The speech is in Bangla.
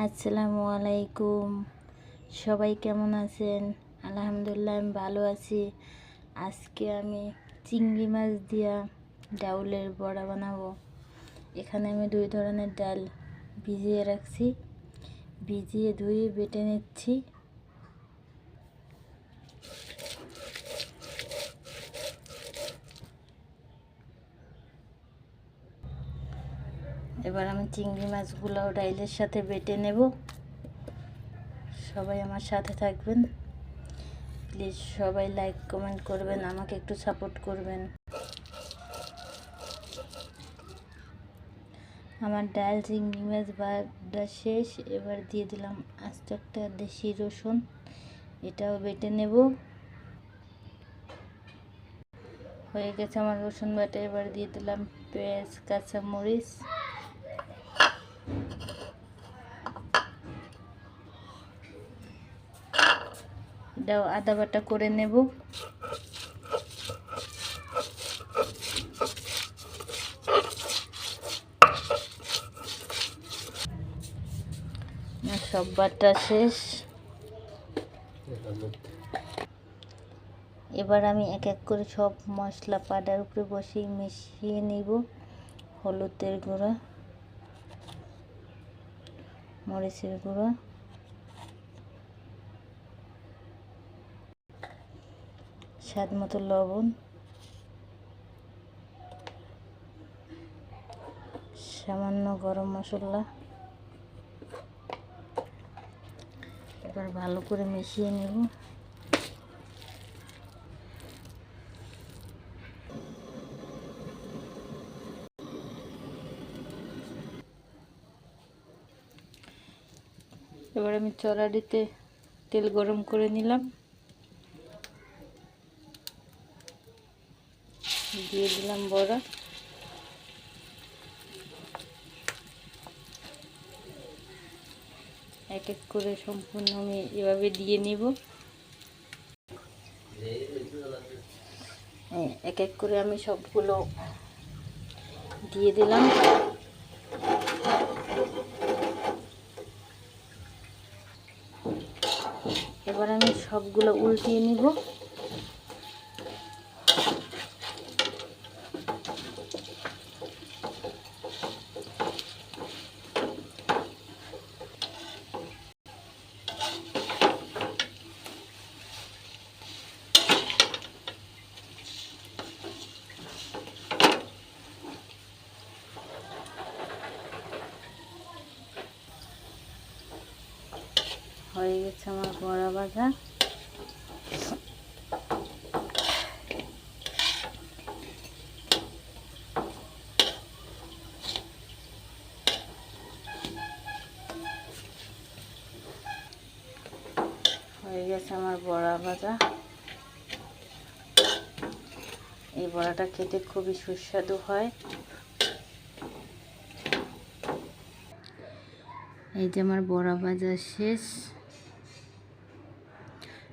আসসালামু আলাইকুম সবাই কেমন আছেন? আলহামদুলিল্লাহ, আমি ভালো আছি। আজকে আমি চিংড়ি মাছ দিয়া ডাউলের বড়া বানাবো। এখানে আমি দুই ধরনের ডাল ভিজিয়ে রাখছি। ভিজিয়ে ধুয়ে বেটে নিচ্ছি। এবার আমি চিংড়ি মাছগুলো ডাইলের সাথে বেটে নেব। সবাই আমার সাথে থাকবেন। প্লিজ সবাই লাইক, কমেন্ট করবেন, আমাকে একটু সাপোর্ট করবেন। আমার ডাল, চিংড়ি মাছ বাটা শেষ। এবার দিয়ে দিলাম আস্ত একটা দেশি রসুন। এটাও বেটে নেব। হয়ে গেছে আমার রসুন বাটা। এবার দিয়ে দিলাম পেঁয়াজ, কাঁচামরিচ। এটাও আদা বাটা করে নেব। সব বাটা শেষ। এবার আমি এক এক করে সব মশলা পাডার উপরে বসিয়ে মিশিয়ে নিব হলুদের গুঁড়া। মরিচের গুঁড়ো। স্বাদ মতো লবণ। সামান্য গরম মশলা। এবার ভালো করে মিশিয়ে নেব। এবার আমি চড়াড়িতে তেল গরম করে নিলাম। দিয়ে দিলাম বড়া। এক এক করে সম্পূর্ণ আমি এভাবে দিয়ে নিব। এক এক করে আমি সবগুলো দিয়ে দিলাম। এবার আমি সবগুলো উল্টিয়ে নিব। হয়ে গেছে আমার বড়া ভাজা। হয়ে গেছে আমার বড়া ভাজা। এই বড়াটা খেতে খুবই সুস্বাদু হয়। এই যে আমার বড়া ভাজা শেষ।